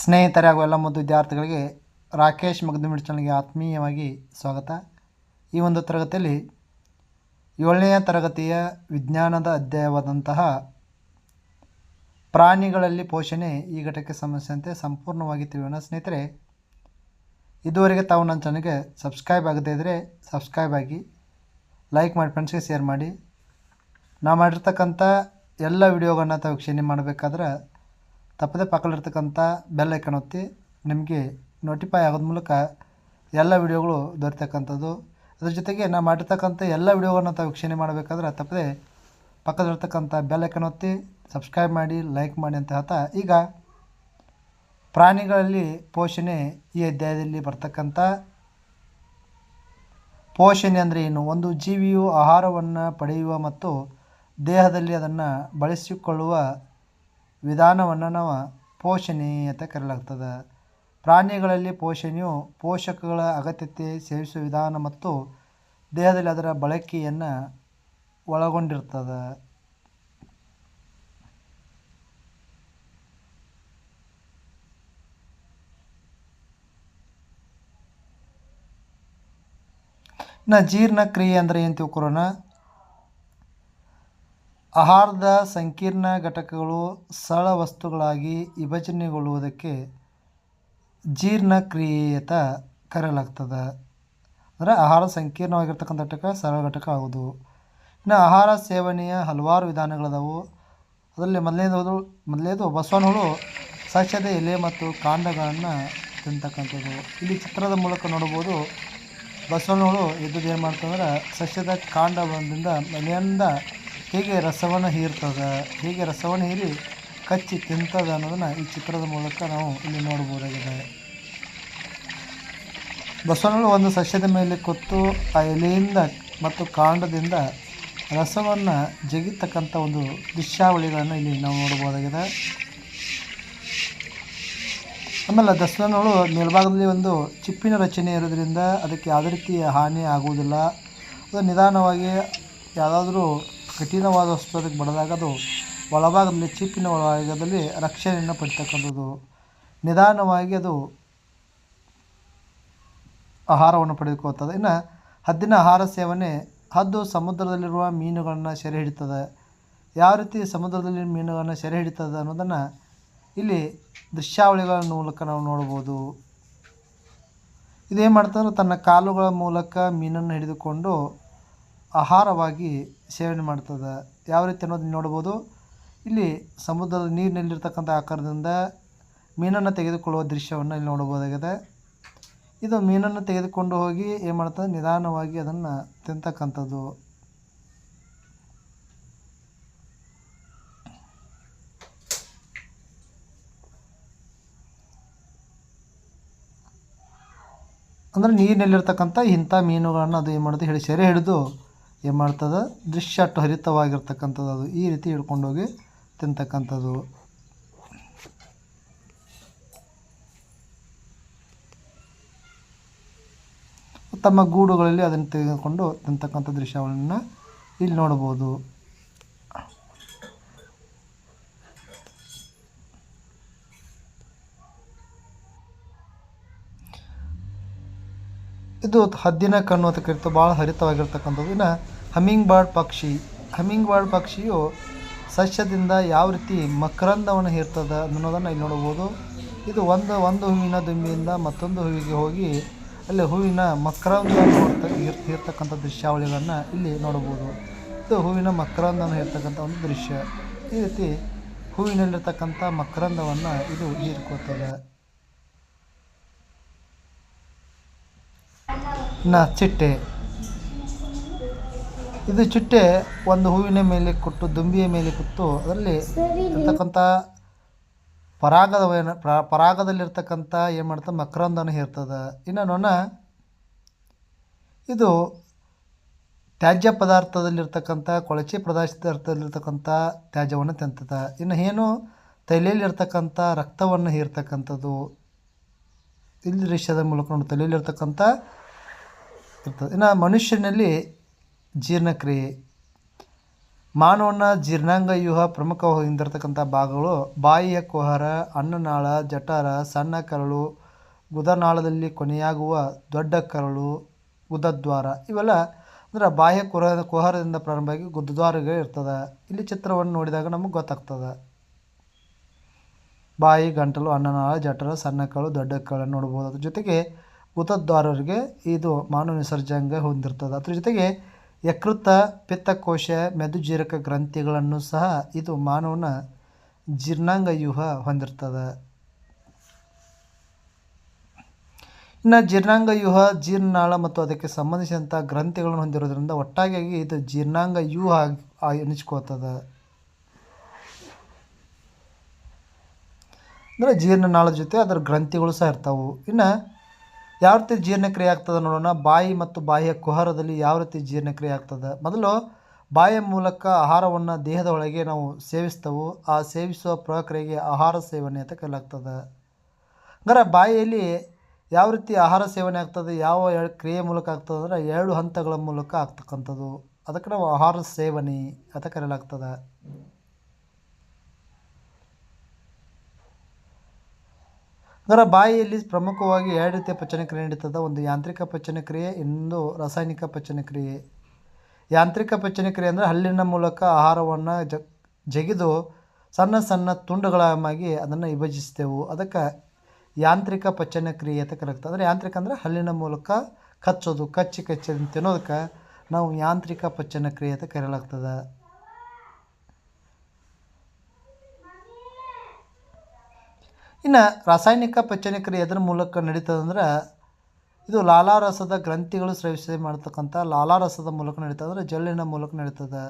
ಸ್ನೇಹಿತರೆ ಹಾಗೂ ಎಲ್ಲ ಮತ್ತು ವಿದ್ಯಾರ್ಥಿಗಳಿಗೆ ರಾಕೇಶ್ ಮಗದಮಿಡ್ ಚಾನಲ್ಗೆ ಆತ್ಮೀಯವಾಗಿ ಸ್ವಾಗತ. ಈ ಒಂದು ತರಗತಿಯಲ್ಲಿ ಏಳನೆಯ ತರಗತಿಯ ವಿಜ್ಞಾನದ ಅಧ್ಯಾಯವಾದಂತಹ ಪ್ರಾಣಿಗಳಲ್ಲಿ ಪೋಷಣೆ ಈ ಘಟಕ್ಕೆ ಸಂಬಂಧಿಸಿದಂತೆ ಸಂಪೂರ್ಣವಾಗಿ ತಿಳಿಯೋಣ. ಸ್ನೇಹಿತರೆ, ಇದುವರೆಗೆ ತಾವು ನನ್ನ ಚಾನಲ್ಗೆ ಸಬ್ಸ್ಕ್ರೈಬ್ ಆಗದೇ ಇದ್ದರೆ ಸಬ್ಸ್ಕ್ರೈಬ್ ಆಗಿ, ಲೈಕ್ ಮಾಡಿ, ಫ್ರೆಂಡ್ಸ್ಗೆ ಶೇರ್ ಮಾಡಿ. ನಾವು ಮಾಡಿರ್ತಕ್ಕಂಥ ಎಲ್ಲ ವಿಡಿಯೋಗಳನ್ನ ತಾವು ವೀಕ್ಷಣೆ ಮಾಡಬೇಕಾದ್ರೆ ತಪ್ಪದೆ ಪಕ್ಕದಲ್ಲಿರ್ತಕ್ಕಂಥ ಬೆಲ್ ಐಕನ್ ಒತ್ತಿ ನಿಮಗೆ ನೋಟಿಫೈ ಆಗೋದ ಮೂಲಕ ಎಲ್ಲ ವಿಡಿಯೋಗಳು ದೊರೆತಕ್ಕಂಥದ್ದು. ಅದ್ರ ಜೊತೆಗೆ ನಾವು ಮಾಡಿರ್ತಕ್ಕಂಥ ಎಲ್ಲ ವಿಡಿಯೋಗಳನ್ನು ತಾವು ವೀಕ್ಷಣೆ ಮಾಡಬೇಕಾದ್ರೆ ತಪ್ಪದೆ ಪಕ್ಕದಲ್ಲಿರ್ತಕ್ಕಂಥ ಬೆಲ್ ಐಕನ್ ಒತ್ತಿ ಸಬ್ಸ್ಕ್ರೈಬ್ ಮಾಡಿ ಲೈಕ್ ಮಾಡಿ ಅಂತ ಹೇಳ್ತಾ ಈಗ ಪ್ರಾಣಿಗಳಲ್ಲಿ ಪೋಷಣೆ ಈ ಅಧ್ಯಾಯದಲ್ಲಿ ಬರ್ತಕ್ಕಂಥ ಪೋಷಣೆ ಅಂದರೆ ಏನು? ಒಂದು ಜೀವಿಯು ಆಹಾರವನ್ನು ಪಡೆಯುವ ಮತ್ತು ದೇಹದಲ್ಲಿ ಅದನ್ನು ಬಳಸಿಕೊಳ್ಳುವ ವಿಧಾನವನ್ನು ನಾವು ಪೋಷಣೆ ಅಂತ ಕರೆಯಲಾಗ್ತದೆ. ಪ್ರಾಣಿಗಳಲ್ಲಿ ಪೋಷಣೆಯು ಪೋಷಕಗಳ ಅಗತ್ಯತೆ ಸೇವಿಸುವ ವಿಧಾನ ಮತ್ತು ದೇಹದಲ್ಲಿ ಅದರ ಬಳಕೆಯನ್ನು ಒಳಗೊಂಡಿರ್ತದೆ. ಇನ್ನು ಜೀರ್ಣಕ್ರಿಯೆ ಅಂದರೆ ಏನು ತಿಳ್ಕೊರೋಣ ಆಹಾರದ ಸಂಕೀರ್ಣ ಘಟಕಗಳು ಸರಳ ವಸ್ತುಗಳಾಗಿ ವಿಭಜನೆಗೊಳ್ಳುವುದಕ್ಕೆ ಜೀರ್ಣಕ್ರಿಯೆ ಅಂತ ಕರೆಯಲಾಗ್ತದೆ. ಅಂದರೆ ಆಹಾರ ಸಂಕೀರ್ಣವಾಗಿರ್ತಕ್ಕಂಥ ಘಟಕ, ಸರಳ ಘಟಕ ಆಗೋದು ಇನ್ನು ಆಹಾರ ಸೇವನೆಯ ಹಲವಾರು ವಿಧಾನಗಳದಾವು. ಅದರಲ್ಲಿ ಮೊದಲನೇದು ಮೊದಲನೇದು ಬಸವನಹುಳು ಸಸ್ಯದ ಎಲೆ ಮತ್ತು ಕಾಂಡಗಳನ್ನು ತಿಂತಕ್ಕಂಥದ್ದು. ಇಲ್ಲಿ ಚಿತ್ರದ ಮೂಲಕ ನೋಡ್ಬೋದು ಬಸವನಹುಳು ಇದ್ದದ್ದು ಏನು ಮಾಡ್ತಂದ್ರೆ ಸಸ್ಯದ ಕಾಂಡದಿಂದ ಎಲೆಯಿಂದ ಹೇಗೆ ರಸವನ್ನು ಹೀರ್ತದೆ, ಹೇಗೆ ರಸವನ್ನು ಹೀರಿ ಕಚ್ಚಿ ತಿಂತದೆ ಅನ್ನೋದನ್ನು ಈ ಚಿತ್ರದ ಮೂಲಕ ನಾವು ಇಲ್ಲಿ ನೋಡ್ಬೋದಾಗಿದೆ ಬಸವನಳು ಒಂದು ಸಸ್ಯದ ಮೇಲೆ ಕೊತ್ತು, ಆ ಎಲೆಯಿಂದ ಮತ್ತು ಕಾಂಡದಿಂದ ರಸವನ್ನು ಜಗಿತಕ್ಕಂಥ ಒಂದು ದೃಶ್ಯಾವಳಿಗಳನ್ನು ಇಲ್ಲಿ ನಾವು ನೋಡ್ಬೋದಾಗಿದೆ ಆಮೇಲೆ ದಸವನಗಳು ಮೇಲ್ಭಾಗದಲ್ಲಿ ಒಂದು ಚಿಪ್ಪಿನ ರಚನೆ ಇರೋದ್ರಿಂದ ಅದಕ್ಕೆ ಯಾವುದೇ ರೀತಿಯ ಹಾನಿ ಆಗುವುದಿಲ್ಲ. ಅದು ನಿಧಾನವಾಗಿ ಯಾವುದಾದ್ರೂ ಕಠಿಣವಾದ ವಸ್ತು ಅದಕ್ಕೆ ಬಡಿದಾಗ ಅದು ಒಳಭಾಗದಲ್ಲಿ ಚಿಪ್ಪಿನ ಒಳಭಾಗದಲ್ಲಿ ರಕ್ಷಣೆಯನ್ನು ಪಡಿತಕ್ಕಂಥದ್ದು. ನಿಧಾನವಾಗಿ ಅದು ಆಹಾರವನ್ನು ಪಡೆದುಕೊಳ್ತದೆ ಇನ್ನು ಹದ್ದಿನ ಆಹಾರ ಸೇವನೆ, ಹದ್ದು ಸಮುದ್ರದಲ್ಲಿರುವ ಮೀನುಗಳನ್ನು ಸೆರೆ ಹಿಡಿತದೆ. ಯಾವ ರೀತಿ ಸಮುದ್ರದಲ್ಲಿ ಮೀನುಗಳನ್ನು ಸೆರೆ ಹಿಡಿತದೆ ಅನ್ನೋದನ್ನು ಇಲ್ಲಿ ದೃಶ್ಯಾವಳಿಗಳ ಮೂಲಕ ನಾವು ನೋಡ್ಬೋದು ಇದೇನು ಮಾಡ್ತಂದ್ರೆ ತನ್ನ ಕಾಲುಗಳ ಮೂಲಕ ಮೀನನ್ನು ಹಿಡಿದುಕೊಂಡು ಆಹಾರವಾಗಿ ಸೇವನೆ ಮಾಡ್ತದೆ. ಯಾವ ರೀತಿ ಅನ್ನೋದನ್ನ ನೋಡ್ಬೋದು. ಇಲ್ಲಿ ಸಮುದ್ರದ ನೀರಿನಲ್ಲಿರ್ತಕ್ಕಂಥ ಆಕಾರದಿಂದ ಮೀನನ್ನು ತೆಗೆದುಕೊಳ್ಳುವ ದೃಶ್ಯವನ್ನು ಇಲ್ಲಿ ನೋಡ್ಬೋದಾಗಿದೆ. ಇದು ಮೀನನ್ನು ತೆಗೆದುಕೊಂಡು ಹೋಗಿ ಏನು ಮಾಡ್ತದೆ? ನಿಧಾನವಾಗಿ ಅದನ್ನು ತಿಂತಕ್ಕಂಥದ್ದು. ಅಂದರೆ ನೀರಿನಲ್ಲಿರ್ತಕ್ಕಂಥ ಇಂಥ ಮೀನುಗಳನ್ನು ಅದು ಏನು ಮಾಡುತ್ತೆ? ಹಿಡಿ ಸೆರೆ ಹಿಡಿದು ಏನು ಮಾಡ್ತದೆ? ದೃಶ್ಯ ಹರಿತವಾಗಿರ್ತಕ್ಕಂಥದ್ದು ಅದು. ಈ ರೀತಿ ಹಿಡ್ಕೊಂಡೋಗಿ ತಿಂತಕ್ಕಂಥದ್ದು. ತಮ್ಮ ಗೂಡುಗಳಲ್ಲಿ ಅದನ್ನು ತೆಗೆದುಕೊಂಡು ತಿಂತಕ್ಕಂಥ ದೃಶ್ಯವನ್ನು ಇಲ್ಲಿ ನೋಡ್ಬೋದು ಇದು ಹದ್ದಿನ ಕಣ್ಣು ಅಂತ ಕರಿತು ಭಾಳ ಹರಿತವಾಗಿರ್ತಕ್ಕಂಥದ್ದು. ಇನ್ನು ಹಮ್ಮಿಂಗ್ ಬರ್ಡ್ ಪಕ್ಷಿ ಹಮ್ಮಿಂಗ್ ಬರ್ಡ್ ಪಕ್ಷಿಯು ಸಸ್ಯದಿಂದ ಯಾವ ರೀತಿ ಮಕರಂದವನ್ನು ಹೇರ್ತದೆ ಅನ್ನೋದನ್ನು ಇಲ್ಲಿ ನೋಡ್ಬೋದು ಇದು ಒಂದು ಒಂದು ಹೂವಿನ ದುಂಬಿಯಿಂದ ಮತ್ತೊಂದು ಹೂವಿಗೆ ಹೋಗಿ ಅಲ್ಲಿ ಹೂವಿನ ಮಕರಂದ ಹೇರ್ತಕ್ಕಂಥ ಹೀರ್ ದೃಶ್ಯಾವಳಿಗಳನ್ನು ಇಲ್ಲಿ ನೋಡ್ಬೋದು ಇದು ಹೂವಿನ ಮಕರಂದವನ್ನು ಹೇರ್ತಕ್ಕಂಥ ಒಂದು ದೃಶ್ಯ. ಈ ರೀತಿ ಹೂವಿನಲ್ಲಿರ್ತಕ್ಕಂಥ ಮಕರಂದವನ್ನು ಇದು ಹೀರ್ಕೋತದೆ ಇನ್ನು ಚಿಟ್ಟೆ. ಇದು ಚಿಟ್ಟೆ ಒಂದು ಹೂವಿನ ಮೇಲೆ ಕೊಟ್ಟು ದುಂಬಿಯ ಮೇಲೆ ಕೂತು ಅದರಲ್ಲಿ ಇರ್ತಕ್ಕಂಥ ಪರಾಗದ ಪರಾಗದಲ್ಲಿರ್ತಕ್ಕಂಥ ಏನು ಮಾಡ್ತದೆ? ಮಕರಂದನ ಹೇರ್ತದೆ. ಇನ್ನು ನೊಣ ಇದು ತ್ಯಾಜ್ಯ ಪದಾರ್ಥದಲ್ಲಿರ್ತಕ್ಕಂಥ ಕೊಳಚೆ ಪದಾರ್ಥದಲ್ಲಿರ್ತಕ್ಕಂಥ ತ್ಯಾಜ್ಯವನ್ನು ತಿಂತದೆ. ಇನ್ನು ಏನು? ತಲೆಯಲ್ಲಿರ್ತಕ್ಕಂಥ ರಕ್ತವನ್ನು ಹೀರ್ತಕ್ಕಂಥದ್ದು. ಇಲ್ಲಿ ದೃಶ್ಯದ ಮೂಲಕ ನೋಡಿ ತಲೆಯಲ್ಲಿರ್ತಕ್ಕಂಥ ಇರ್ತದೆ. ಇನ್ನು ಮನುಷ್ಯನಲ್ಲಿ ಜೀರ್ಣಕ್ರಿಯೆ, ಮಾನವನ ಜೀರ್ಣಾಂಗ ವ್ಯೂಹ ಪ್ರಮುಖವಾಗಿ ಹೊಂದಿರತಕ್ಕಂಥ ಭಾಗಗಳು ಬಾಯಿಯ ಕುಹರ, ಅನ್ನನಾಳ, ಜಠರ, ಸಣ್ಣ ಕರಳು, ಗುದನಾಳದಲ್ಲಿ ಕೊನೆಯಾಗುವ ದೊಡ್ಡ ಕರಳು, ಗುದದ್ವಾರ ಇವೆಲ್ಲ ಅಂದ್ರೆ ಬಾಹ್ಯ ಕುರ ಕುಹರದಿಂದ ಪ್ರಾರಂಭವಾಗಿ ಗುದದ್ವಾರಗಳು ಇರ್ತದೆ. ಇಲ್ಲಿ ಚಿತ್ರವನ್ನು ನೋಡಿದಾಗ ನಮಗೆ ಗೊತ್ತಾಗ್ತದೆ. ಬಾಯಿ, ಗಂಟಲು, ಅನ್ನನಾಳ, ಜಠರ, ಸಣ್ಣ ಕರಳು, ದೊಡ್ಡ ಕರಳು ನೋಡ್ಬೋದು. ಅದ್ರ ಜೊತೆಗೆ ಗುದದ್ವಾರರಿಗೆ ಇದು ಮಾನವ ವಿಸರ್ಜಂಗ ಹೊಂದಿರ್ತದೆ. ಅದ್ರ ಜೊತೆಗೆ ಯಕೃತ, ಪಿತ್ತಕೋಶ, ಮೆದುಜೀರಕ ಗ್ರಂಥಿಗಳನ್ನು ಸಹ ಇದು ಮಾನವನ ಜೀರ್ಣಾಂಗ ವ್ಯೂಹ ಹೊಂದಿರ್ತದೆ. ಇನ್ನು ಜೀರ್ಣಾಂಗ ವ್ಯೂಹ ಜೀರ್ಣನಾಳ ಮತ್ತು ಅದಕ್ಕೆ ಸಂಬಂಧಿಸಿದಂಥ ಗ್ರಂಥಿಗಳನ್ನು ಹೊಂದಿರೋದ್ರಿಂದ ಒಟ್ಟಾಗಿ ಇದು ಜೀರ್ಣಾಂಗ ವ್ಯೂಹ ಎನಿಸ್ಕೋತದೆ ಅಂದರೆ ಜೀರ್ಣನಾಳ ಜೊತೆ ಅದರ ಗ್ರಂಥಿಗಳು ಸಹ ಇರ್ತಾವೆ. ಇನ್ನು ಯಾವ ರೀತಿ ಜೀರ್ಣಕ್ರಿಯೆ ಆಗ್ತದೆ ನೋಡೋಣ. ಬಾಯಿ ಮತ್ತು ಬಾಯಿಯ ಕುಹರದಲ್ಲಿ ಯಾವ ರೀತಿ ಜೀರ್ಣಕ್ರಿಯೆ ಆಗ್ತದೆ. ಮೊದಲು ಬಾಯಿಯ ಮೂಲಕ ಆಹಾರವನ್ನು ದೇಹದ ಒಳಗೆ ನಾವು ಸೇವಿಸ್ತೇವೆ. ಆ ಸೇವಿಸುವ ಪ್ರಕ್ರಿಯೆಗೆ ಆಹಾರ ಸೇವನೆ ಅಂತ ಕರೆಯಲಾಗ್ತದೆ. ಅಂದರೆ ಬಾಯಿಯಲ್ಲಿ ಯಾವ ರೀತಿ ಆಹಾರ ಸೇವನೆ ಆಗ್ತದೆ, ಯಾವ ಕ್ರಿಯೆ ಮೂಲಕ ಆಗ್ತದೆ ಅಂದರೆ ಎರಡು ಹಂತಗಳ ಮೂಲಕ ಆಗ್ತಕ್ಕಂಥದ್ದು. ಅದಕ್ಕೆ ನಾವು ಆಹಾರ ಸೇವನೆ ಅಂತ ಕರೆಯಲಾಗ್ತದೆ. ಅದರ ಬಾಯಿಯಲ್ಲಿ ಪ್ರಮುಖವಾಗಿ ಎರಡು ರೀತಿಯ ಪಚನ ಕ್ರಿಯೆ ನಡೀತದೆ ಒಂದು ಯಾಂತ್ರಿಕ ಪಚನಕ್ರಿಯೆ, ಇನ್ನೊಂದು ರಾಸಾಯನಿಕ ಪಚನಕ್ರಿಯೆ. ಯಾಂತ್ರಿಕ ಪಚನಕ್ರಿಯೆ ಅಂದರೆ ಹಲ್ಲಿನ ಮೂಲಕ ಆಹಾರವನ್ನು ಜಗಿದು ಸಣ್ಣ ಸಣ್ಣ ತುಂಡುಗಳಾಗಿ ಅದನ್ನು ವಿಭಜಿಸ್ತೇವೆ ಅದಕ್ಕೆ ಯಾಂತ್ರಿಕ ಪಚನಕ್ರಿಯೆ ಅಂತ ಕರೆಯುತ್ತೆ ಅಂದರೆ ಯಾಂತ್ರಿಕ ಅಂದರೆ ಹಲ್ಲಿನ ಮೂಲಕ ಕಚ್ಚೋದು, ಕಚ್ಚಿ ಕಚ್ಚಿ ತಿನ್ನೋದಕ್ಕೆ ನಾವು ಯಾಂತ್ರಿಕ ಪಚನಕ್ರಿಯೆ ಅಂತ ಕರೆಯಲಾಗ್ತದೆ. ಇನ್ನು ರಾಸಾಯನಿಕ ಪಚನಕ್ರಿಯೆ ಎದ್ರ ಮೂಲಕ ನಡೀತದಂದ್ರೆ ಇದು ಲಾಲಾರಸದ ಗ್ರಂಥಿಗಳು ಸ್ರವಿಸಿ ಮಾಡ್ತಕ್ಕಂಥ ಲಾಲಾರಸದ ಮೂಲಕ ನಡೀತದೆ ಅಂದರೆ ಜೊಲ್ಲಿನ ಮೂಲಕ ನಡೀತದೆ.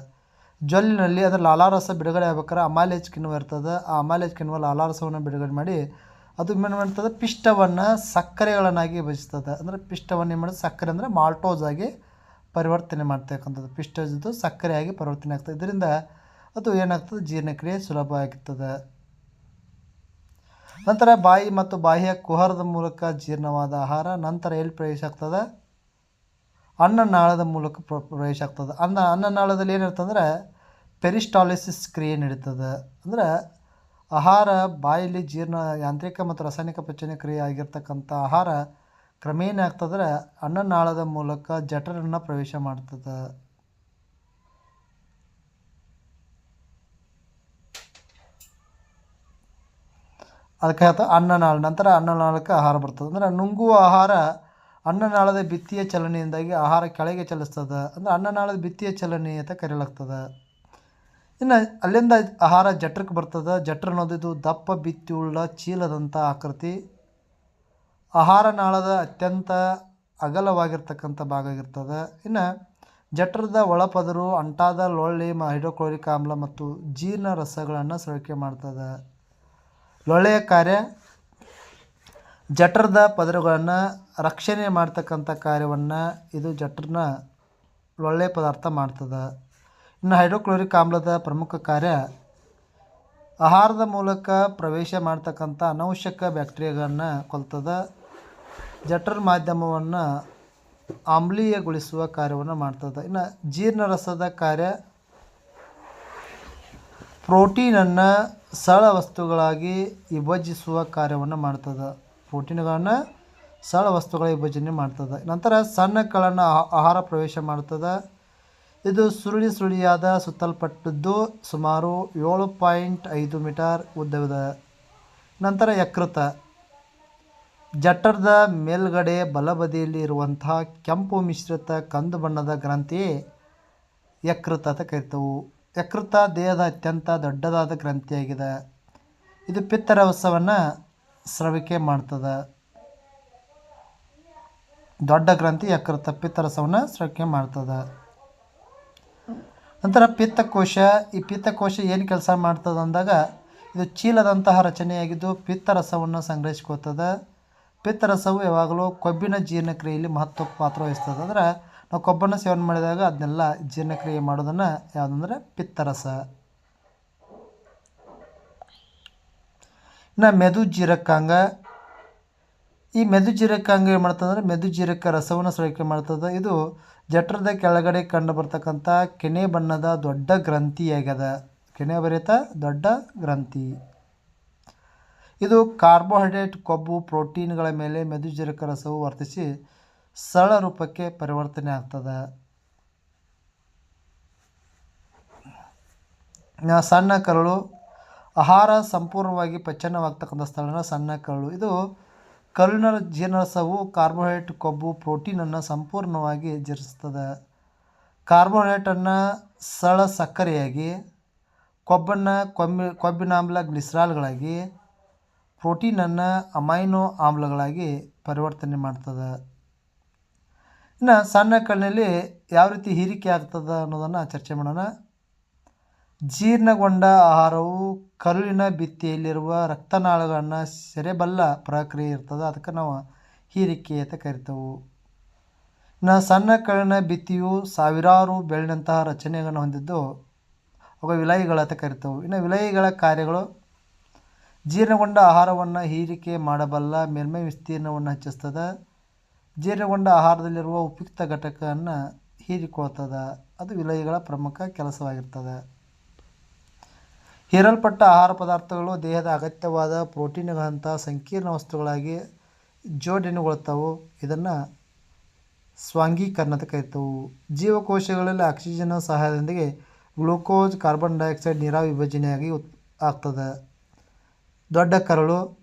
ಜೊಲ್ಲಿನಲ್ಲಿ ಅದರ ಲಾಲಾರಸ ಬಿಡುಗಡೆ ಆಗ್ಬೇಕಾದ್ರೆ ಅಮಾಲೇಜ್ ಕಿಣ್ವ ಇರ್ತದೆ. ಆ ಅಮಾಲೇಜ್ ಕಿಣ್ವ ಲಾಲಾರಸವನ್ನು ಬಿಡುಗಡೆ ಮಾಡಿ ಅದು ಏನು ಮಾಡ್ತದೆ? ಪಿಷ್ಟವನ್ನು ಸಕ್ಕರೆಗಳನ್ನಾಗಿ ವಿಭಜಿಸ್ತದೆ. ಅಂದರೆ ಪಿಷ್ಟವನ್ನು ಏನು ಮಾಡೋದು ಸಕ್ಕರೆ ಅಂದರೆ ಮಾಲ್ಟೋಸ್ ಆಗಿ ಪರಿವರ್ತನೆ ಮಾಡ್ತಕ್ಕಂಥದ್ದು. ಪಿಷ್ಟದ್ದು ಸಕ್ಕರೆಯಾಗಿ ಪರಿವರ್ತನೆ ಆಗ್ತದೆ. ಇದರಿಂದ ಅದು ಏನಾಗ್ತದೆ? ಜೀರ್ಣಕ್ರಿಯೆ ಸುಲಭ ಆಗ್ತದೆ. ನಂತರ ಬಾಯಿ ಮತ್ತು ಬಾಹ್ಯ ಕುಹರದ ಮೂಲಕ ಜೀರ್ಣವಾದ ಆಹಾರ, ನಂತರ ಎಲ್ಲಿ ಪ್ರವೇಶ ಆಗ್ತದೆ? ಅನ್ನನಾಳದ ಮೂಲಕ ಪ್ರ- ಪ್ರವೇಶ ಆಗ್ತದೆ. ಅನ್ನ ಅನ್ನನಾಳದಲ್ಲಿ ಏನಿರ್ತಂದ್ರೆ ಪೆರಿಸ್ಟಾಲಿಸಿಸ್ ಕ್ರಿಯೆ ನಡೀತದೆ. ಅಂದರೆ ಆಹಾರ ಬಾಯಲ್ಲಿ ಜೀರ್ಣ, ಯಾಂತ್ರಿಕ ಮತ್ತು ರಾಸಾಯನಿಕ ಪಚನ ಕ್ರಿಯೆ ಆಗಿರ್ತಕ್ಕಂಥ ಆಹಾರ ಕ್ರಮೇಣ ಆಗ್ತದ್ರೆ ಅನ್ನನಾಳದ ಮೂಲಕ ಜಠರನ್ನು ಪ್ರವೇಶ ಮಾಡ್ತದೆ. ಅದಕ್ಕೆ ಹೇಳ್ತಾ ಅನ್ನನಾಳ ನಂತರ ಅನ್ನನಾಳಕ್ಕೆ ಆಹಾರ ಬರ್ತದೆ. ಅಂದರೆ ನುಂಗುವ ಆಹಾರ ಅನ್ನನಾಳದ ಭಿತ್ತಿಯ ಚಲನೆಯಿಂದಾಗಿ ಆಹಾರ ಕೆಳಗೆ ಚಲಿಸ್ತದೆ. ಅಂದರೆ ಅನ್ನನಾಳದ ಭಿತ್ತಿಯ ಚಲನೆ ಅಂತ ಕರೆಯಲಾಗ್ತದೆ ಇನ್ನು ಅಲ್ಲಿಂದ ಆಹಾರ ಜಠರಕ್ಕೆ ಬರ್ತದೆ. ಜಠರ ಅನ್ನೋದಿದ್ದು ದಪ್ಪ ಭಿತ್ತಿಯುಳ್ಳ ಚೀಲದಂಥ ಆಕೃತಿ. ಆಹಾರ ನಾಳದ ಅತ್ಯಂತ ಅಗಲವಾಗಿರ್ತಕ್ಕಂಥ ಭಾಗ ಆಗಿರ್ತದೆ. ಇನ್ನು ಜಠರದ ಒಳಪದರು, ಅಂಟಾದ, ಲೊಳ್ಳೆ ಮ ಹೈಡ್ರೋಕ್ಲೋರಿಕ್ ಆಮ್ಲ ಮತ್ತು ಜೀರ್ಣ ರಸಗಳನ್ನು ಸೋರಿಕೆ ಮಾಡ್ತದೆ. ಲೊಳ್ಳೆಯ ಕಾರ್ಯ. ಜಠರದ ಪದರುಗಳನ್ನು ರಕ್ಷಣೆ ಮಾಡ್ತಕ್ಕಂಥ ಕಾರ್ಯವನ್ನು ಇದು ಜಠರನ್ನ ಲೊಳ್ಳೆ ಪದಾರ್ಥ ಮಾಡ್ತದೆ. ಇನ್ನು ಹೈಡ್ರೋಕ್ಲೋರಿಕ್ ಆಮ್ಲದ ಪ್ರಮುಖ ಕಾರ್ಯ, ಆಹಾರದ ಮೂಲಕ ಪ್ರವೇಶ ಮಾಡ್ತಕ್ಕಂಥ ಅನವಶ್ಯಕ ಬ್ಯಾಕ್ಟೀರಿಯಾಗಳನ್ನು ಕೊಲ್ತದ. ಜಠರ ಮಾಧ್ಯಮವನ್ನು ಆಮ್ಲೀಯಗೊಳಿಸುವ ಕಾರ್ಯವನ್ನು ಮಾಡ್ತದೆ. ಇನ್ನು ಜೀರ್ಣರಸದ ಕಾರ್ಯ, ಪ್ರೋಟೀನನ್ನು ಸರಳ ವಸ್ತುಗಳಾಗಿ ವಿಭಜಿಸುವ ಕಾರ್ಯವನ್ನು ಮಾಡ್ತದೆ. ಪ್ರೋಟೀನ್ಗಳನ್ನು ಸರಳ ವಸ್ತುಗಳ ವಿಭಜನೆ ಮಾಡ್ತದೆ. ನಂತರ ಸಣ್ಣ ಕಳನ್ನು ಆಹಾ- ಆಹಾರ ಪ್ರವೇಶ ಮಾಡ್ತದೆ. ಇದು ಸುರುಳಿ ಸುರುಳಿಯಾದ ಸುತ್ತಲ್ಪಟ್ಟದ್ದು ಸುಮಾರು ಏಳು ಪಾಯಿಂಟ್ ಐದು ಮೀಟರ್ ಉದ್ದವಿದೆ. ನಂತರ ಯಕೃತ. ಜಠರದ ಮೇಲ್ಗಡೆ ಬಲಬದಿಯಲ್ಲಿ ಇರುವಂತಹ ಕೆಂಪು ಮಿಶ್ರಿತ ಕಂದು ಬಣ್ಣದ ಗ್ರಂಥಿ ಯಕೃತ ಅಂತ ಕರಿತವು. ಯಕೃತ ದೇಹದ ಅತ್ಯಂತ ದೊಡ್ಡದಾದ ಗ್ರಂಥಿಯಾಗಿದೆ. ಇದು ಪಿತ್ತರವಸವನ್ನು ಸ್ರವಿಕೆ ಮಾಡ್ತದೆ. ದೊಡ್ಡ ಗ್ರಂಥಿ ಯಕೃತ ಪಿತ್ತರಸವನ್ನು ಸ್ರವಿಕೆ ಮಾಡ್ತದೆ. ನಂತರ ಪಿತ್ತಕೋಶ. ಈ ಪಿತ್ತಕೋಶ ಏನು ಕೆಲಸ ಮಾಡ್ತದೆ ಅಂದಾಗ ಇದು ಚೀಲದಂತಹ ರಚನೆಯಾಗಿದ್ದು ಪಿತ್ತರಸವನ್ನು ಸಂಗ್ರಹಿಸ್ಕೋತದೆ ಪಿತ್ತರಸವು ಯಾವಾಗಲೂ ಕೊಬ್ಬಿನ ಜೀರ್ಣಕ್ರಿಯೆಯಲ್ಲಿ ಮಹತ್ವ ಪಾತ್ರ ವಹಿಸ್ತದೆ. ಅಂದ್ರೆ ನಾವು ಕೊಬ್ಬನ್ನು ಸೇವನೆ ಮಾಡಿದಾಗ ಅದನ್ನೆಲ್ಲ ಜೀರ್ಣಕ್ರಿಯೆ ಮಾಡೋದನ್ನು ಯಾವುದಂದ್ರೆ ಪಿತ್ತರಸ. ಇನ್ನು ಮೆದು ಜೀರಕಾಂಗ. ಈ ಮೆದು ಜೀರಕಾಂಗ ಏನು ಮಾಡ್ತಂದ್ರೆ ಮೆದು ಜೀರಕ ರಸವನ್ನು ಸ್ರವಿಕೆ ಮಾಡ್ತದೆ. ಇದು ಜಠರದ ಕೆಳಗಡೆ ಕಂಡು ಬರ್ತಕ್ಕಂಥ ಕೆನೆ ಬಣ್ಣದ ದೊಡ್ಡ ಗ್ರಂಥಿಯಾಗ್ಯದ ಕೆನೆ ಬರೀತ ದೊಡ್ಡ ಗ್ರಂಥಿ. ಇದು ಕಾರ್ಬೋಹೈಡ್ರೇಟ್ ಕೊಬ್ಬು ಪ್ರೋಟೀನ್ಗಳ ಮೇಲೆ ಮೆದುಜೀರಕ ರಸವು ವರ್ತಿಸಿ ಸರಳ ರೂಪಕ್ಕೆ ಪರಿವರ್ತನೆ ಆಗ್ತದೆ. ಸಣ್ಣ ಕರಳು, ಆಹಾರ ಸಂಪೂರ್ಣವಾಗಿ ಪಚನವಾಗ್ತಕ್ಕಂಥ ಸ್ಥಳನ ಸಣ್ಣ ಕರಳು. ಇದು ಕರುಳಿನ ಜೀರ್ಣರಸವು ಕಾರ್ಬೋಹೈಡ್ರೇಟ್, ಕೊಬ್ಬು ಪ್ರೋಟೀನನ್ನು ಸಂಪೂರ್ಣವಾಗಿ ಜೀರ್ಣಿಸ್ತದೆ ಕಾರ್ಬೋಹೈಡ್ರೇಟನ್ನು ಸರಳ ಸಕ್ಕರೆಯಾಗಿ, ಕೊಬ್ಬನ್ನು ಕೊಬ್ಬಿನ ಕೊಬ್ಬಿನಾಮ್ಲ ಗ್ಲಿಸ್ರಾಲ್ಗಳಾಗಿ ಪ್ರೋಟೀನನ್ನು ಅಮೈನೋ ಆಮ್ಲಗಳಾಗಿ ಪರಿವರ್ತನೆ ಮಾಡ್ತದೆ. ಇನ್ನು ಸಣ್ಣ ಕಣ್ಣಲ್ಲಿ ಯಾವ ರೀತಿ ಹೀರಿಕೆ ಆಗ್ತದೆ ಅನ್ನೋದನ್ನು ಚರ್ಚೆ ಮಾಡೋಣ. ಜೀರ್ಣಗೊಂಡ ಆಹಾರವು ಕರುಳಿನ ಭಿತ್ತಿಯಲ್ಲಿರುವ ರಕ್ತನಾಳಗಳನ್ನು ಸೆರೆಬಲ್ಲ ಪ್ರಕ್ರಿಯೆ ಇರ್ತದೆ. ಅದಕ್ಕೆ ನಾವು ಹೀರಿಕೆ ಅಂತ ಕರಿತೇವೆ. ಇನ್ನು ಸಣ್ಣ ಕರುಳಿನ ಭಿತ್ತಿಯು ಸಾವಿರಾರು ಬೆಳ್ಳಿನಂತಹ ರಚನೆಗಳನ್ನು ಹೊಂದಿದ್ದು ಅವು ವಿಲಯಗಳ ಅಂತ ಕರಿತೇವೆ. ಇನ್ನು ವಿಲಯಗಳ ಕಾರ್ಯಗಳು ಜೀರ್ಣಗೊಂಡ ಆಹಾರವನ್ನು ಹೀರಿಕೆ ಮಾಡಬಲ್ಲ ಮೇಲ್ಮೈ ವಿಸ್ತೀರ್ಣವನ್ನು ಹೆಚ್ಚಿಸ್ತದೆ. ಜೀರ್ಣಗೊಂಡ ಆಹಾರದಲ್ಲಿರುವ ಉಪಯುಕ್ತ ಘಟಕವನ್ನು ಹೀರಿಕೊಳ್ತದ ಅದು ವಿಲಯಗಳ ಪ್ರಮುಖ ಕೆಲಸವಾಗಿರ್ತದೆ. ಹೀರಲ್ಪಟ್ಟ ಆಹಾರ ಪದಾರ್ಥಗಳು ದೇಹದ ಅಗತ್ಯವಾದ ಪ್ರೋಟೀನ್ಗಳಂಥ ಸಂಕೀರ್ಣ ವಸ್ತುಗಳಾಗಿ ಜೋಡಣೆಗೊಳ್ತಾವು ಇದನ್ನು ಸ್ವಾಂಗೀಕರಣ ಅಂತ ಕರಿತೇವೆ. ಜೀವಕೋಶಗಳಲ್ಲಿ ಆಕ್ಸಿಜನ್ ಸಹಾಯದೊಂದಿಗೆ ಗ್ಲೂಕೋಸ್, ಕಾರ್ಬನ್ ಡೈಆಕ್ಸೈಡ್ ನೀರಾವಿ ವಿಭಜನೆಯಾಗಿ ಉತ್, ಆಗ್ತದೆ. ದೊಡ್ಡ ಕರಳು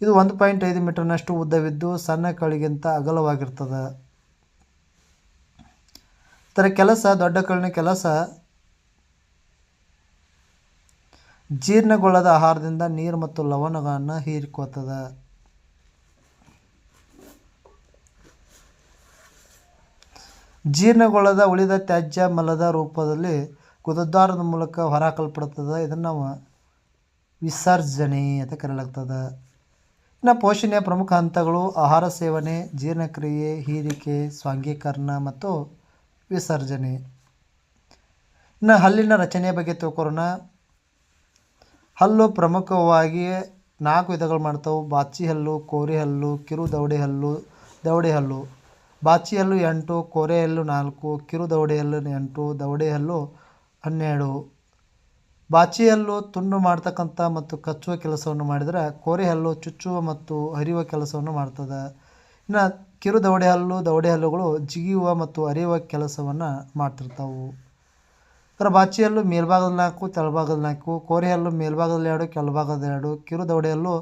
ಇದು ಒಂದು ಪಾಯಿಂಟ್ ಐದು ಮೀಟರ್ನಷ್ಟು ಉದ್ದವಿದ್ದು ಸಣ್ಣ ಕಳಿಗಿಂತ ಅಗಲವಾಗಿರ್ತದೆ. ಇದರ ಕೆಲಸ, ದೊಡ್ಡ ಕಳಿನ ಕೆಲಸ, ಜೀರ್ಣಗೊಳ್ಳದ ಆಹಾರದಿಂದ ನೀರು ಮತ್ತು ಲವಣಗಳನ್ನು ಹೀರಿಕೋತದ ಜೀರ್ಣಗೊಳ್ಳದ ಉಳಿದ ತ್ಯಾಜ್ಯ ಮಲದ ರೂಪದಲ್ಲಿ ಗುದದ್ವಾರದ ಮೂಲಕ ಹೊರಹಾಕಲ್ಪಡುತ್ತದೆ. ಇದನ್ನು ವಿಸರ್ಜನೆ ಅಂತ ಕರೆಯಲಾಗ್ತದೆ. ಇನ್ನು ಪೋಷಣೆಯ ಪ್ರಮುಖ ಹಂತಗಳು ಆಹಾರ ಸೇವನೆ, ಜೀರ್ಣಕ್ರಿಯೆ, ಹೀರಿಕೆ, ಸ್ವಾಂಗೀಕರಣ ಮತ್ತು ವಿಸರ್ಜನೆ. ಇನ್ನು ಹಲ್ಲಿನ ರಚನೆಯ ಬಗ್ಗೆ ತಿಳ್ಕೊರೋಣ ಹಲ್ಲು ಪ್ರಮುಖವಾಗಿ ನಾಲ್ಕು ವಿಧಗಳು ಮಾಡ್ತಾವೆ. ಬಾಚಿ ಹಲ್ಲು, ಕೋರಿ ಹಲ್ಲು, ಕಿರು ದೌಡೆ ಹಲ್ಲು ದವಡೆ ಹಲ್ಲು. ಬಾಚಿ ಹಲ್ಲು ಎಂಟು, ಕೋರೆ ಹಲ್ಲು ನಾಲ್ಕು, ಕಿರು ದೌಡೆ ಹಲ್ಲು ಎಂಟು ದವಡೆ ಹಲ್ಲು ಹನ್ನೆರಡು. ಬಾಚಿ ಹಲ್ಲು ತುಂಡು ಮಾಡ್ತಕ್ಕಂಥ ಮತ್ತು ಕಚ್ಚುವ ಕೆಲಸವನ್ನು ಮಾಡಿದರೆ ಕೋರೆ ಹಲ್ಲು ಚುಚ್ಚುವ ಮತ್ತು ಹರಿಯುವ ಕೆಲಸವನ್ನು ಮಾಡ್ತದೆ. ಇನ್ನು ಕಿರು ದವಡೆ ಹಲ್ಲು ದವಡೆ ಹಲ್ಲುಗಳು ಜಿಗಿಯುವ ಮತ್ತು ಹರಿಯುವ ಕೆಲಸವನ್ನು ಮಾಡ್ತಿರ್ತಾವೆ. ಅದರ ಬಾಚಿ ಹಲ್ಲು ಮೇಲ್ಭಾಗದಲ್ಲಿ ನಾಲ್ಕು ತೆಳಭಾಗದಲ್ಲಿ ನಾಲ್ಕು ಕೋರೆ ಹಲ್ಲು ಮೇಲ್ಭಾಗದಲ್ಲಿ ಎರಡು, ಕೆಳಭಾಗದಲ್ಲಿ ಎರಡು, ಕಿರು ದವಡೆ ಹಲ್ಲು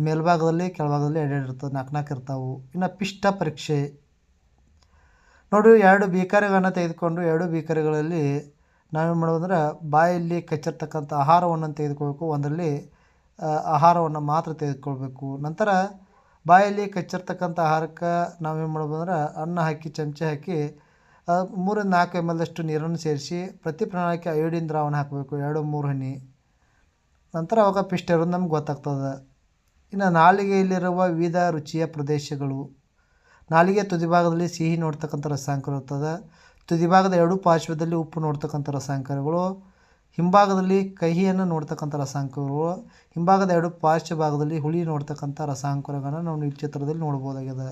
ಮೇಲ್ಭಾಗದಲ್ಲಿ, ಕೆಳಭಾಗದಲ್ಲಿ ಎರಡು ಎರಡು ಇರ್ತವೆ ನಾಲ್ಕು ನಾಲ್ಕು ಇರ್ತಾವೆ. ಇನ್ನು ಪಿಷ್ಟ ಪರೀಕ್ಷೆ. ನೋಡಿ, ಎರಡು ಬೀಕರಿಗಳನ್ನು ತೆಗೆದುಕೊಂಡು ಎರಡು ಬೀಕರಿಗಳಲ್ಲಿ ನಾವೇನು ಮಾಡೋದಂದ್ರೆ ಬಾಯಲ್ಲಿ ಕಚ್ಚಿರ್ತಕ್ಕಂಥ ಆಹಾರವನ್ನು ತೆಗೆದುಕೊಳ್ಬೇಕು. ಒಂದರಲ್ಲಿ ಆಹಾರವನ್ನು ಮಾತ್ರ ತೆಗೆದುಕೊಳ್ಬೇಕು. ನಂತರ ಬಾಯಲ್ಲಿ ಕಚ್ಚಿರ್ತಕ್ಕಂಥ ಆಹಾರಕ್ಕೆ ನಾವೇನು ಮಾಡ್ಬೋದು ಅಂದ್ರೆ ಅನ್ನ ಹಾಕಿ, ಚಮಚ ಹಾಕಿ ಮೂರಿಂದ ನಾಲ್ಕು ಎಂ ಎಲ್ದಷ್ಟು ನೀರನ್ನು ಸೇರಿಸಿ ಪ್ರತಿ ಪ್ರಮಾಣಕ್ಕೆ ಅಯೋಡಿನ್ ದ್ರಾವಣ ಹಾಕಬೇಕು. ಎರಡು, ಮೂರು ಹನಿ. ನಂತರ ಅವಾಗ ಪಿಷ್ಟ ಇರೋದು ನಮ್ಗೆ ಗೊತ್ತಾಗ್ತದೆ. ಇನ್ನು ನಾಲಿಗೆಯಲ್ಲಿರುವ ವಿವಿಧ ರುಚಿಯ ಪ್ರದೇಶಗಳು. ನಾಲಿಗೆ ತುದಿಭಾಗದಲ್ಲಿ ಸಿಹಿ ನೋಡ್ತಕ್ಕಂಥ ರಸಾಂಕ ಇರ್ತದೆ. ತುದಿಭಾಗದ ಎರಡು ಪಾರ್ಶ್ವದಲ್ಲಿ ಉಪ್ಪು ನೋಡ್ತಕ್ಕಂಥ ರಸಾಯನಿಕಗಳು, ಹಿಂಭಾಗದಲ್ಲಿ ಕಹಿಯನ್ನು ನೋಡ್ತಕ್ಕಂಥ ರಸಾಂಕಗಳು ಹಿಂಭಾಗದ ಎರಡು ಪಾರ್ಶ್ವ ಭಾಗದಲ್ಲಿ ಹುಳಿ ನೋಡ್ತಕ್ಕಂಥ ರಸಾಯನಿಕಗಳನ್ನು ನಾವು ಈ ಚಿತ್ರದಲ್ಲಿ ನೋಡ್ಬೋದಾಗಿದೆ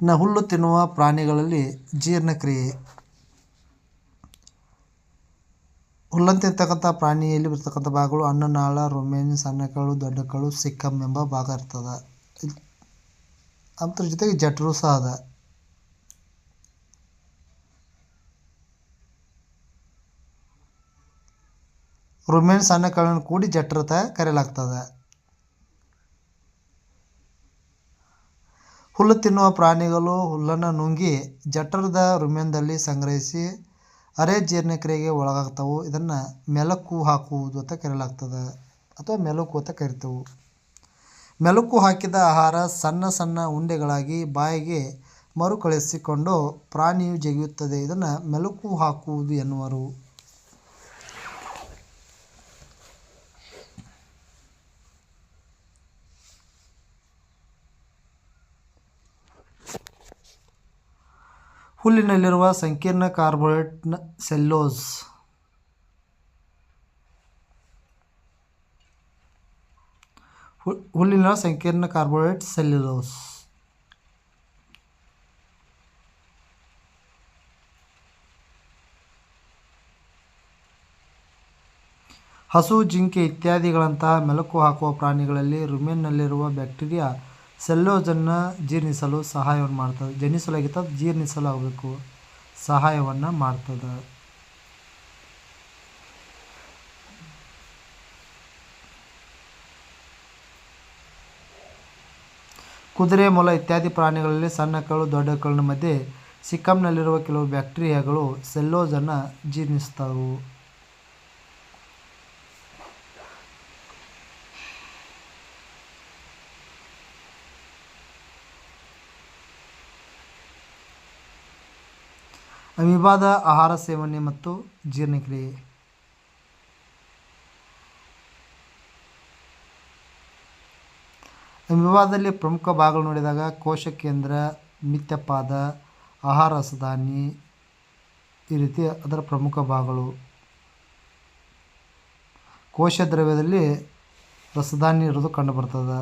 ಇನ್ನು ಹುಲ್ಲು ತಿನ್ನುವ ಪ್ರಾಣಿಗಳಲ್ಲಿ ಜೀರ್ಣಕ್ರಿಯೆ. ಹುಲ್ಲನ್ನು ತಿಂತಕ್ಕಂಥ ಪ್ರಾಣಿಯಲ್ಲಿ ಬರ್ತಕ್ಕಂಥ ಭಾಗಗಳು ಅನ್ನನಾಳ ರೊಮೇನ್ ಸಣ್ಣಕಳು ದೊಡ್ಡಕಳು ಸಿಕ್ಕಮ್ ಎಂಬ ಭಾಗ ಇರ್ತದೆ. ಅದ್ರ ಜೊತೆಗೆ ಜಠರು ಸಹ ಅದ. ರುಮೇನ್ ಸಣ್ಣ ಕಾಳನ್ನು ಕೂಡಿ ಜಠರತ ಕರೆಯಲಾಗ್ತದೆ. ಹುಲ್ಲು ತಿನ್ನುವ ಪ್ರಾಣಿಗಳು ಹುಲ್ಲನ್ನು ನುಂಗಿ ಜಠರದ ರುಮೆನ್ದಲ್ಲಿ ಸಂಗ್ರಹಿಸಿ ಅರೆ ಜೀರ್ಣಕ್ರಿಯೆಗೆ ಒಳಗಾಗ್ತವೆ. ಇದನ್ನು ಮೆಲಕು ಹಾಕುವುದು ಅಂತ ಕರೆಯಲಾಗ್ತದೆ ಅಥವಾ ಮೆಲುಕು ಅಂತ ಕರಿತೇವೆ. ಮೆಲುಕು ಹಾಕಿದ ಆಹಾರ ಸಣ್ಣ ಸಣ್ಣ ಉಂಡೆಗಳಾಗಿ ಬಾಯಿಗೆ ಮರುಕಳಿಸಿಕೊಂಡು ಪ್ರಾಣಿಯು ಜಗಿಯುತ್ತದೆ. ಇದನ್ನು ಮೆಲುಕು ಹಾಕುವುದು ಎನ್ನುವರು. ಹುಲ್ಲಿನಲ್ಲಿರುವ ಸಂಕೀರ್ಣ ಕಾರ್ಬೋರೇಟ್ನ ಸೆಲ್ಲೋಸ್. ಹುಲ್ಲಿನ ಸಂಕೀರ್ಣ ಕಾರ್ಬೋಹೈಡ್ರೇಟ್ ಸೆಲ್ಯುಲೋಸ್. ಹಸು, ಜಿಂಕೆ ಇತ್ಯಾದಿಗಳಂತಹ ಮೆಲುಕು ಹಾಕುವ ಪ್ರಾಣಿಗಳಲ್ಲಿ ರುಮೆನ್ನಲ್ಲಿರುವ ಬ್ಯಾಕ್ಟೀರಿಯಾ ಸೆಲ್ಲೋಜನ್ನು ಜೀರ್ಣಿಸಲು ಸಹಾಯವನ್ನು ಮಾಡ್ತದೆ ಜನಿಸಲಾಗಿತ್ತು ಜೀರ್ಣಿಸಲಾಗಬೇಕು ಸಹಾಯವನ್ನು ಮಾಡ್ತದೆ. ಕುದುರೆ ಮೊಲ ಇತ್ಯಾದಿ ಪ್ರಾಣಿಗಳಲ್ಲಿ ಸಣ್ಣ ಕರುಳು, ದೊಡ್ಡ ಕರುಳಿನ ಮಧ್ಯೆ ಸಿಕ್ಕಂನಲ್ಲಿರುವ ಕೆಲವು ಬ್ಯಾಕ್ಟೀರಿಯಾಗಳು ಸೆಲ್ಲೋಸನ್ನು ಜೀರ್ಣಿಸ್ತವು ಅವಿವಾದ ಆಹಾರ ಸೇವನೆ ಮತ್ತು ಜೀರ್ಣಕ್ರಿಯೆ. ಅಮೀಬಾದಲ್ಲಿ ಪ್ರಮುಖ ಭಾಗಗಳು ನೋಡಿದಾಗ ಕೋಶ ಕೇಂದ್ರ ಮಿತ್ಯಪಾದ ಆಹಾರ ರಸದಾನಿ ಈ ರೀತಿ ಅದರ ಪ್ರಮುಖ ಭಾಗಗಳು. ಕೋಶ ದ್ರವ್ಯದಲ್ಲಿ ರಸಧಾನ್ಯ ಇರೋದು ಕಂಡುಬರ್ತದೆ.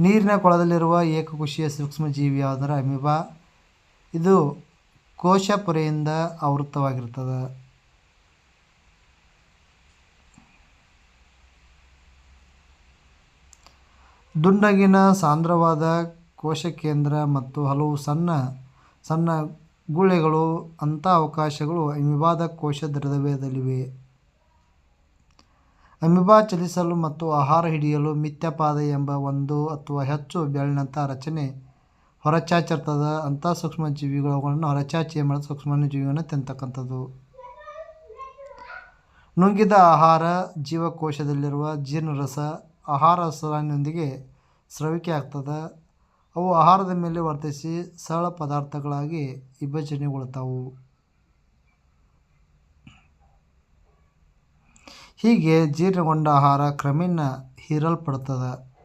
ನೀರಿನ ಕೊಳದಲ್ಲಿರುವ ಏಕಕೋಶೀಯ ಸೂಕ್ಷ್ಮಜೀವಿ ಯಾವುದರ ಅಮೀಬಾ. ಇದು ಕೋಶ ಪೊರೆಯಿಂದ ಆವೃತವಾಗಿರ್ತದೆ ದುಂಡಗಿನ ಸಾಂದ್ರವಾದ ಕೋಶಕೇಂದ್ರ ಮತ್ತು ಹಲವು ಸಣ್ಣ ಸಣ್ಣ ಗುಳ್ಳೆಗಳು, ಅಂಥ ಅವಕಾಶಗಳು ಅಮಿಬಾದ ಕೋಶ ದ್ರವ್ಯದಲ್ಲಿವೆ. ಅಮೀಬಾ ಚಲಿಸಲು ಮತ್ತು ಆಹಾರ ಹಿಡಿಯಲು ಮಿಥ್ಯಪಾದ ಎಂಬ ಒಂದು ಅಥವಾ ಹೆಚ್ಚು ಬೆರಳಿನಂಥ ರಚನೆ ಹೊರಚಾಚಿರ್ತದೆ ಅಂಥ ಸೂಕ್ಷ್ಮಜೀವಿಗಳು ಅವುಗಳನ್ನು ಹೊರಚಾಚಿ ಮಾಡಿದ ಸೂಕ್ಷ್ಮ ಸೂಕ್ಷ್ಮಜೀವಿಗಳನ್ನು ತಿಂತಕ್ಕಂಥದ್ದು ನುಂಗಿದ ಆಹಾರ ಜೀವಕೋಶದಲ್ಲಿರುವ ಜೀರ್ಣರಸ ಆಹಾರ ರಸಾಯನದೊಂದಿಗೆ ಸ್ರವಿಕೆ ಆಗ್ತದೆ ಅವು ಆಹಾರದ ಮೇಲೆ ವರ್ತಿಸಿ ಸರಳ ಪದಾರ್ಥಗಳಾಗಿ ವಿಭಜನೆಗೊಳ್ತಾವು ಹೀಗೆ ಜೀರ್ಣಗೊಂಡ ಆಹಾರ ಕ್ರಮೇಣ ಹೀರಲ್ಪಡುತ್ತದೆ.